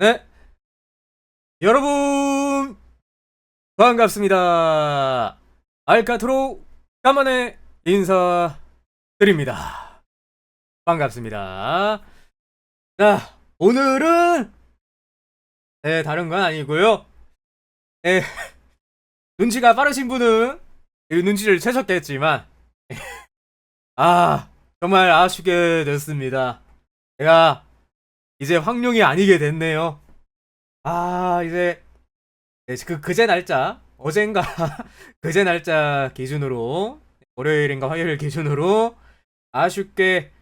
네. 여러분 반갑습니다. 알카트로 간만에 인사드립니다. 반갑습니다. 자, 오늘은 네, 다른 건 아니고요. 네, 눈치가 빠르신 분은 이 눈치를 채셨겠지만 아, 정말 아쉽게 됐습니다. 제가 이제 황룡이 아니게 됐네요. 아, 이제 네, 그 그제 날짜 어젠가 그제 날짜 기준으로 월요일인가 화요일 기준으로 아쉽게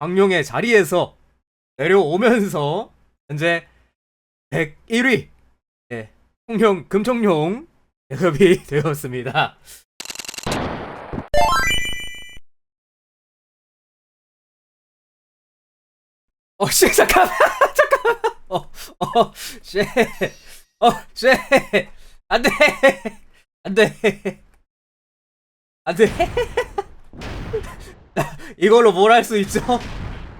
황룡의 자리에서 내려오면서 현재 101위 네, 홍룡 금청룡 대접이 되었습니다. 어, 씨, 잠깐만, 잠깐만. 어, 어, 씨, 어, 씨, 안 돼, 안 돼, 안 돼. 나 이걸로 뭘 할 수 있죠?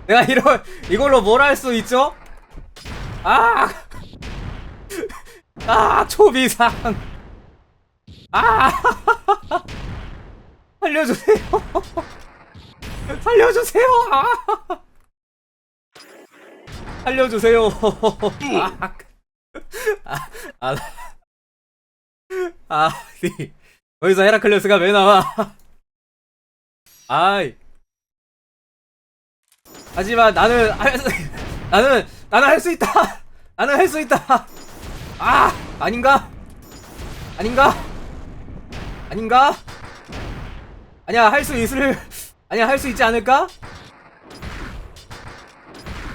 내가 이러, 이걸로 뭘 할 수 있죠? 아, 아, 초비상. 아, 살려주세요. 살려주세요. 아. 살려주세요. 아, 아, 아, 아, 니 여기서 헤라클레스가 왜 나와? 아이. 하지만 나는 할 수, 나는 나는 할 수 있다. 나는 할 수 있다. 아, 아닌가? 아닌가? 아닌가? 아니야, 할 수 있을 아니야, 할 수 있지 않을까?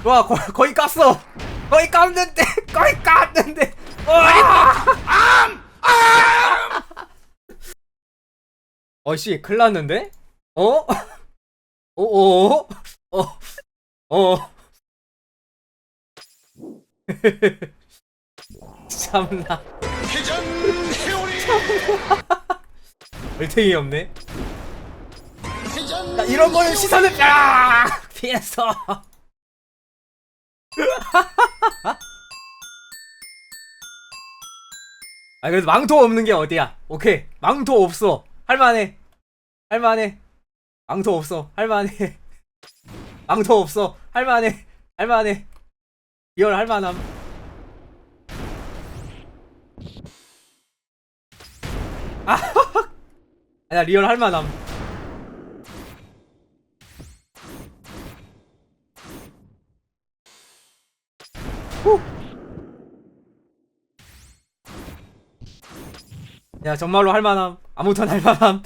와 거, 거의 깠어. 거의 깠는데 거의 깠는데. 어씨 큰일 났는데? 어? 어어 어? 어? 참나. 회전 회오리 얼탱이 없네. 나 이런 거는 시선을 야 피했어 아 그래도 망토 없는 게 어디야? 오케이. 망토 없어. 할만해. 할만해. 망토 없어. 할만해. 망토 없어. 할만해. 할만해. 리얼 할만함. 아 아니야 리얼 할만함 야 정말로 할만함. 아무튼 할만함.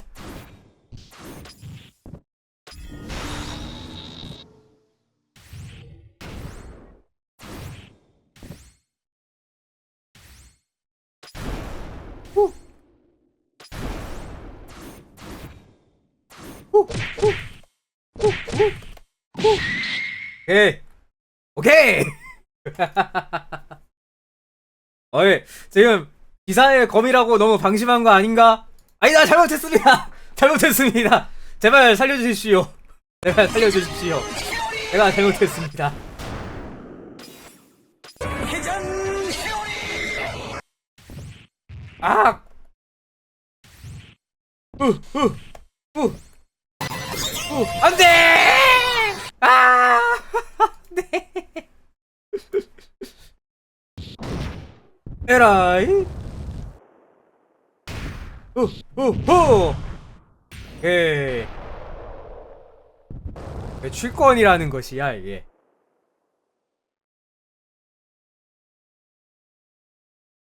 오케이. 오케이. 어이 지금 기사의 검이라고 너무 방심한 거 아닌가? 아니다 잘못했습니다 잘못했습니다 제발 살려주십시오 제발 살려주십시오 제가 잘못했습니다 아! 우, 우, 우, 우, 안 돼! 아! 네. 에라이. 우, 우, 후! 예. 출권이라는 것이야, 이게.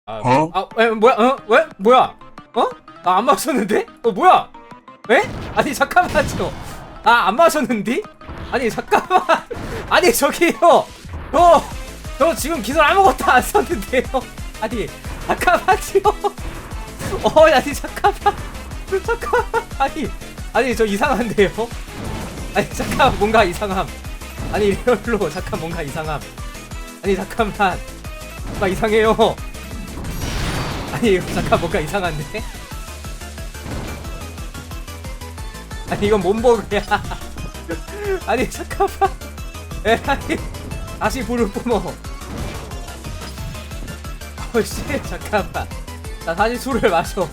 아, 어? 아, 왜, 뭐야, 어, 왜, 뭐야, 어? 나안 마셨는데? 어, 뭐야? 왜? 아니, 잠깐만요. 아, 안 마셨는데? 아니, 잠깐만. 아니, 저기요. 저, 저 지금 기술 아무것도 안 썼는데요. 아니, 잠깐만요. 어, 아니, 잠깐만. 잠깐만. 아니, 아니, 저 이상한데요? 아니, 잠깐, 뭔가 이상함. 아니, 리얼로, 잠깐, 뭔가 이상함. 아니, 잠깐만. 뭔가 이상해요. 아니 잠깐 뭔가 이상한데? 아니 이건 몸버그야 아니 잠깐만 에라이 다시 불을 뿜어 어씨 잠깐만 나 다시 술을 마셔.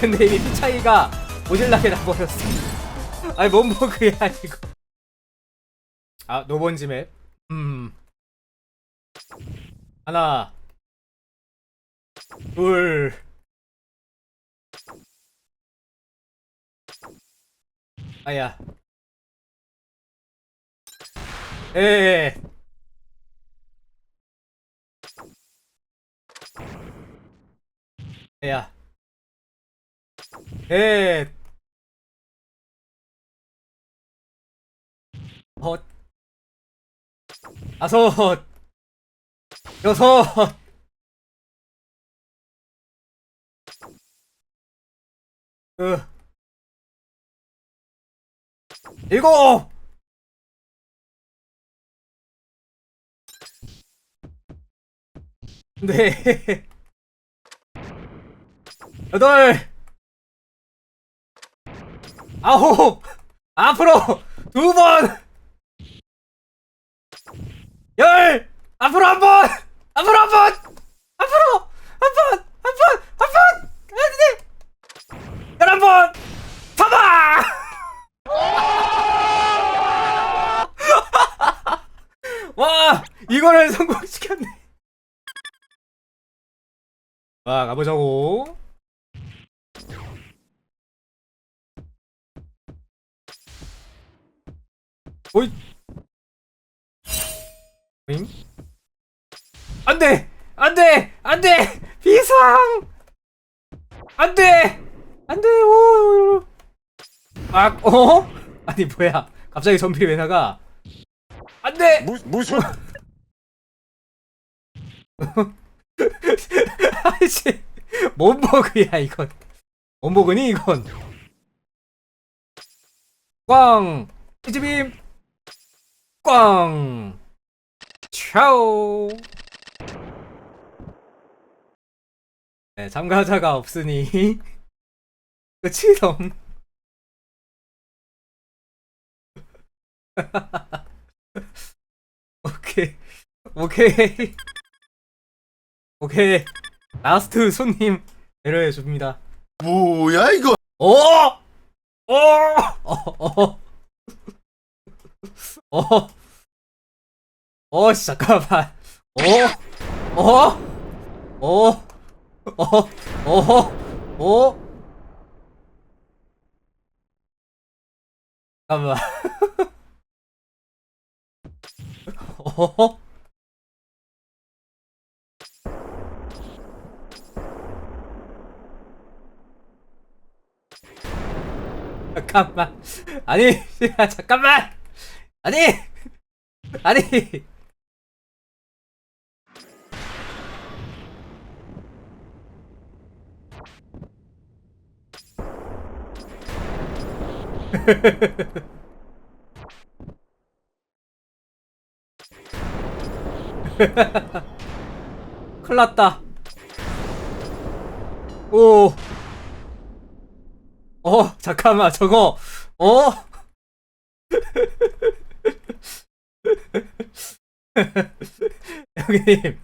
근데 이미 피 차이가 모질라게 나버렸어. 아니 뭔 버그야 이거. 아 노번지 맵 음. 하나. 둘. 아야. 에 야. 넷. 헛. 다섯. 여섯. 으. 일곱. 네. 여덟. 아홉. 앞으로 두번. 열. 앞으로 한번. 앞으로 한번. 앞으로 한번 한번 한번. 안돼 열한 번. 잡아. 와 이거를 성공시켰네. 와 가보자고 오이. 잉? 안 돼! 안 돼! 안 돼! 비상! 안 돼! 안 돼! 오 아, 어? 아니 뭐야. 갑자기 전필이 왜 나가. 안 돼! 무, 무슨? 아이씨. 뭔 버그야 이건. 뭔 버그니 이건? 꽝! 피지빔 꽝 차오 네 참가자가 없으니 끝이동 오케이 오케이 오케이 라스트 손님 배려해 줍니다. 뭐야 이거 오! 오! 어! 어! 어! 어, 씨, 잠깐만. 어? 어? 어? 어? 어? 어? 잠깐만. 어? 잠깐만. 아니, 야, 잠깐만. 아니, 아니. 큰일 났다. 오. 어, 잠깐만, 저거, 어? 형님,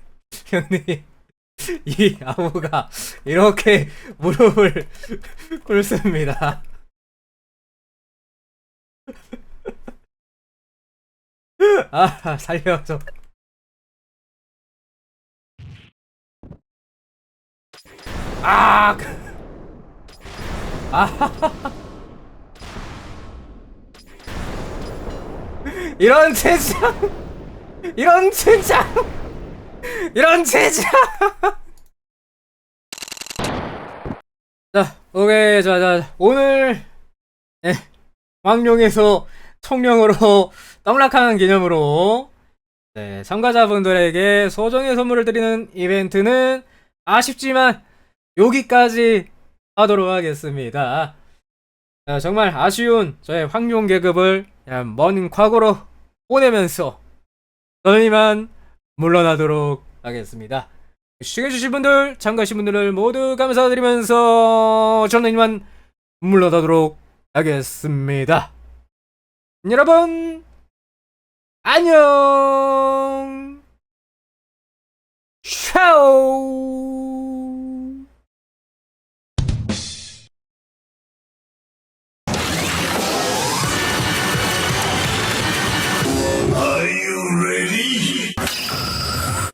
형님, 이 아무가 이렇게 무릎을 꿇습니다. 아, 살려줘. 아! 아! 이런 젠장! 이런 젠장! 이런 젠장! 자, 오케이, 자, 자, 오늘, 예, 왕룡에서 청룡으로 떡락하는 기념으로, 네, 참가자분들에게 소정의 선물을 드리는 이벤트는 아쉽지만 여기까지 하도록 하겠습니다. 자, 정말 아쉬운 저의 황룡 계급을 먼 과거로 보내면서 저희만 물러나도록 하겠습니다. 시청해주신 분들, 참가하신 분들을 모두 감사드리면서 저는 이만 물러나도록 하겠습니다. 여러분, 안녕!